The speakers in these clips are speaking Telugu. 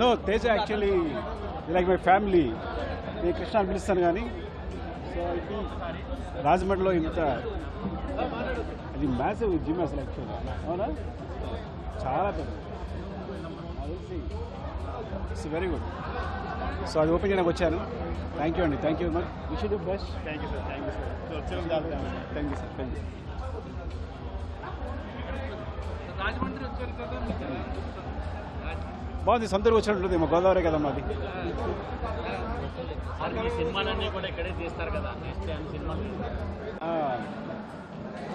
No Teja actually like my family నేను కృష్ణ అని పిలుస్తాను కానీ సో రాజమండ్రిలో ఇంత అది మ్యాచ్ జిమ్ అసలు యాక్చువల్గా అవునా? చాలా పెద్ద. ఇట్స్ వెరీ గుడ్ సో అది ఓపెన్ చేయడానికి వచ్చాను. థ్యాంక్ యూ అండి. Thank you very much wish you best thank you sir thank you sir thank you sir thank you బాగుంది సొంతూరు వచ్చినట్టుంది మా గోదావరి కదా మాది. సినిమాలన్నీ కూడా ఇక్కడే తీస్తారు కదా నెక్స్ట్ టైం సినిమాలు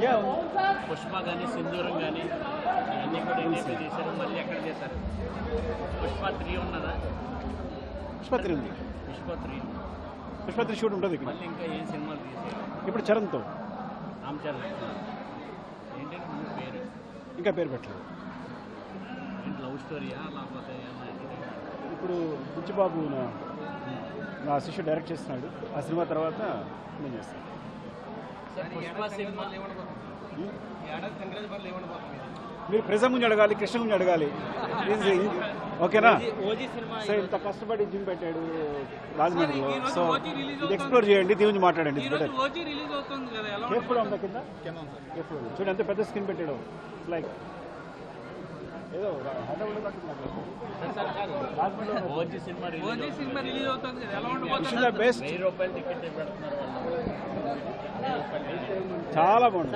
యా. పుష్ప కానీ సింధూరం కానీ ఇవన్నీ కూడా ఇక్కడే తీశారు మళ్ళీ ఎక్కడ చేశారు పుష్ప త్రీ ఉన్నదా? పుష్పత్రి ఉంది. పుష్ప త్రీ. పుష్పత్రి షూట్ ఉంటుంది మళ్ళీ ఇంకా ఏం సినిమాలు తీశారు ఇప్పుడు చరణ్తో. రామ్ చరణ్. ఏంటంటే ఇంకా పేరు పెట్టలేదు. ఇప్పుడు బుచ్చిబాబు నా నా శిష్యుడు డైరెక్ట్ చేస్తున్నాడు. ఆ సినిమా తర్వాత నేను చేస్తాను. మీరు. ప్రెజం గురించి అడగాలి కృష్ణ గురించి అడగాలి. ఓకేనా? ఓజీ సినిమా సో ఇంత కష్టపడి జిమ్ పెట్టాడు రాజమండ్రిలో. సో ఎక్స్ప్లోర్ చేయండి దీని గురించి మాట్లాడండి అవుతుంది కదా ఉందా కేర్ఫుల్ చూడండి ఎంత పెద్ద స్క్రీన్ పెట్టాడు. లైక్ ఏదో సినిమా ఓజీ రిలీజ్ సినిమా రిలీజ్ అవుతుంది బెస్ట్ చాలా బాగుంది.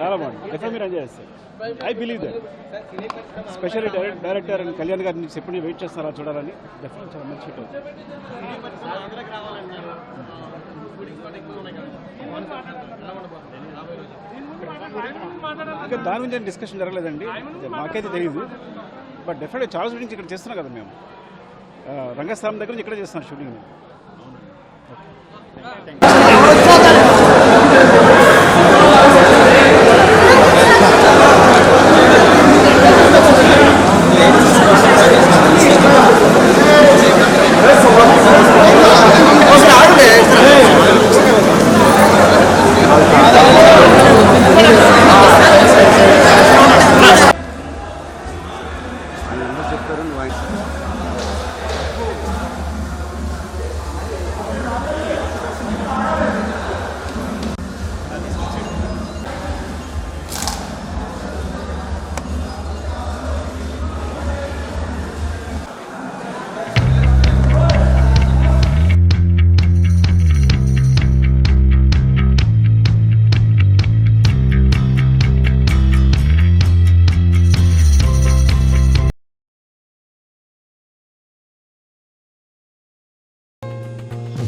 చాలా బాగుంది. ఎక్కడ మీరు ఎంజాయ్ చేస్తారు. I believe that specially direct director and Kalyan గారిని ఎప్పుడు వెయిట్ చేస్తారా చూడాలని? డెఫినెట్ చాలా మంచి ఇంకా దాని గురించి డిస్కషన్ జరగలేదండి. మాకైతే తెలియదు బట్ డెఫినెట్ చాలా షూటింగ్స్ ఇక్కడ చేస్తున్నాం కదా మేము. రంగస్థలం దగ్గర నుంచి ఇక్కడ చేస్తున్నాం షూటింగ్ మేము చెప్తారు